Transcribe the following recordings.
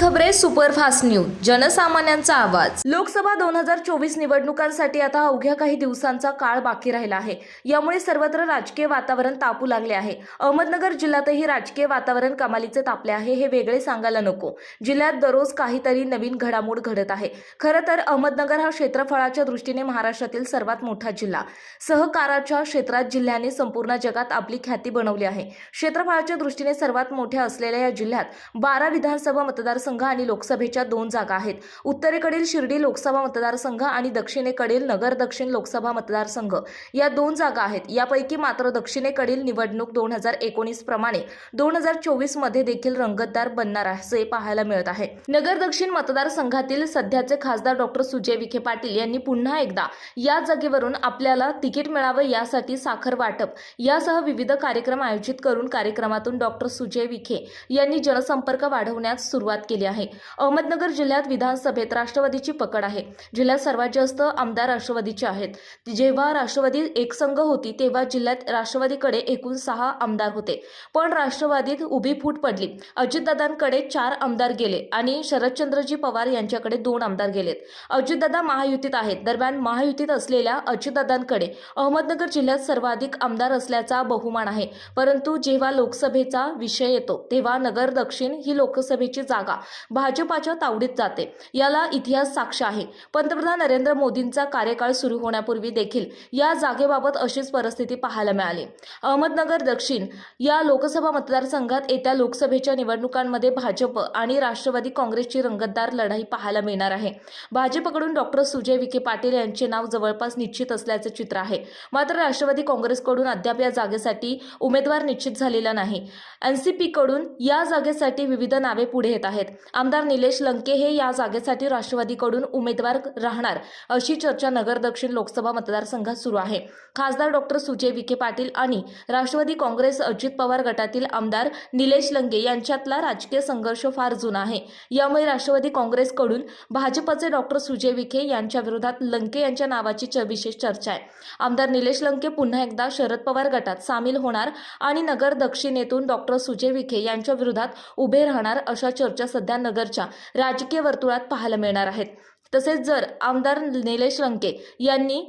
खबरे superfast news जनसामान्यांचा आवाज. लोकसभा दोन हजार चोवीस निवडणुकांसाठी आता अवघ्या काही दिवसांचा काळ बाकी राहिला आहे. यामुळे सर्वत्र राजकीय वातावरण तापू लागले आहे. अहमदनगर जिल्ह्यातही राजकीय वातावरण कमालीचे तापले आहे हे वेगळे सांगायला नको. जिल्ह्यात दररोज काहीतरी नवीन घडामोड घडत आहे. खरं तर अहमदनगर हा क्षेत्रफळाच्या दृष्टीने महाराष्ट्रातील सर्वात मोठा जिल्हा. सहकाराच्या क्षेत्रात जिल्ह्याने संपूर्ण जगात आपली ख्याती बनवली आहे. क्षेत्रफळाच्या दृष्टीने सर्वात मोठ्या असलेल्या या जिल्ह्यात बारा विधानसभा मतदार मतदारसंघ आणि लोकसभेच्या दोन जागा आहेत. उत्तरेकडील शिर्डी लोकसभा मतदारसंघ आणि दक्षिणेकडील नगर दक्षिण लोकसभा मतदारसंघ या दोन जागा आहेत. यापैकी मात्र दक्षिणेकडील निवडणूक दोन हजार एकोणीस प्रमाणे दोन हजार चोवीसमध्ये देखील रंगतदार बनणार असे पाहायला मिळत आहे. नगर दक्षिण मतदारसंघातील सध्याचे खासदार डॉक्टर सुजय विखे पाटील यांनी पुन्हा एकदा या जागेवरून आपल्याला तिकीट मिळावं यासाठी साखर वाटप यासह विविध कार्यक्रम आयोजित करून कार्यक्रमातून डॉक्टर सुजय विखे यांनी जनसंपर्क वाढवण्यास सुरुवात केली. आहे. अहमदनगर जिल्ह्यात विधानसभेत राष्ट्रवादीची पकड आहे. जिल्ह्यात सर्वात जास्त आमदार राष्ट्रवादीचे आहेत. जेव्हा राष्ट्रवादी एकसंघ होती तेव्हा जिल्ह्यात राष्ट्रवादीकडे एकूण सहा आमदार होते. पण राष्ट्रवादीत उभी फूट पडली. अजितदादांकडे चार आमदार गेले आणि शरदचंद्रजी पवार यांच्याकडे दोन आमदार गेलेत. अजितदादा महायुतीत आहेत. दरम्यान महायुतीत असलेल्या अजितदादांकडे अहमदनगर जिल्ह्यात सर्वाधिक आमदार असल्याचा बहुमान आहे. परंतु जेव्हा लोकसभेचा विषय येतो तेव्हा नगर दक्षिण ही लोकसभेची जागा भाजपाच्या तावडीत जाते. याला इतिहास साक्ष आहे. पंतप्रधान नरेंद्र मोदींचा कार्यकाळ सुरू होण्यापूर्वी देखील या जागेबाबत अशीच परिस्थिती पाहायला मिळाली. अहमदनगर दक्षिण या लोकसभा मतदारसंघात येत्या लोकसभेच्या निवडणुकांमध्ये भाजप आणि राष्ट्रवादी काँग्रेसची रंगतदार लढाई पाहायला मिळणार आहे. भाजपकडून डॉक्टर सुजय विखे पाटील यांचे नाव जवळपास निश्चित असल्याचे चित्र आहे. मात्र राष्ट्रवादी काँग्रेसकडून अद्याप या जागेसाठी उमेदवार निश्चित झालेला नाही. एनसीपी कडून या जागेसाठी विविध नावे पुढे येत आहेत. आमदार निलेश लंके हे या जागेसाठी राष्ट्रवादीकडून उमेदवार राहणार अशी चर्चा नगर दक्षिण लोकसभा मतदारसंघात सुरू आहे. खासदार डॉक्टर सुजय विखे पाटील आणि राष्ट्रवादी काँग्रेस अजित पवार गटातील आमदार निलेश लंके यांच्यातला राजकीय संघर्ष फार जुना आहे. यामुळे राष्ट्रवादी काँग्रेसकडून भाजपचे डॉक्टर सुजय विखे यांच्या विरोधात लंके यांच्या नावाची च- विशेष चर्चा आहे. आमदार निलेश लंके पुन्हा एकदा शरद पवार गटात सामील होणार आणि नगर दक्षिणेतून डॉक्टर सुजय विखे यांच्या विरोधात उभे राहणार अशा चर्चा सध्या नगरच्या राजकीय वर्तुळात पाहायला मिळणार आहेत. तसेच जर आमदार निलेश लंके यांनी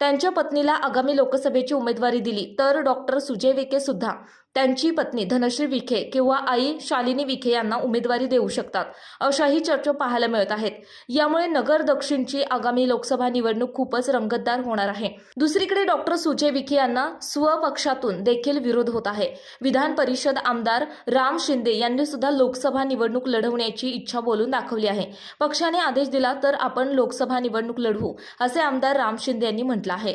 त्यांच्या पत्नीला आगामी लोकसभेची उमेदवारी दिली तर डॉक्टर सुजय विखे सुद्धा त्यांची पत्नी धनश्री विखे किंवा आई शालिनी विखे यांना उमेदवारी देऊ शकतात अशाही चर्चा पाहायला मिळत आहेत. यामुळे नगर दक्षिणची आगामी लोकसभा निवडणूक खूपच रंगतदार होणार आहे. दुसरीकडे डॉक्टर सुजय विखे यांना स्वपक्षातून देखील विरोध होत आहे. विधान परिषद आमदार राम शिंदे यांनी सुद्धा लोकसभा निवडणूक लढवण्याची इच्छा बोलून दाखवली आहे. पक्षाने आदेश दिला तर आपण लोकसभा निवडणूक लढवू असे आमदार राम शिंदे यांनी म्हटलं आहे.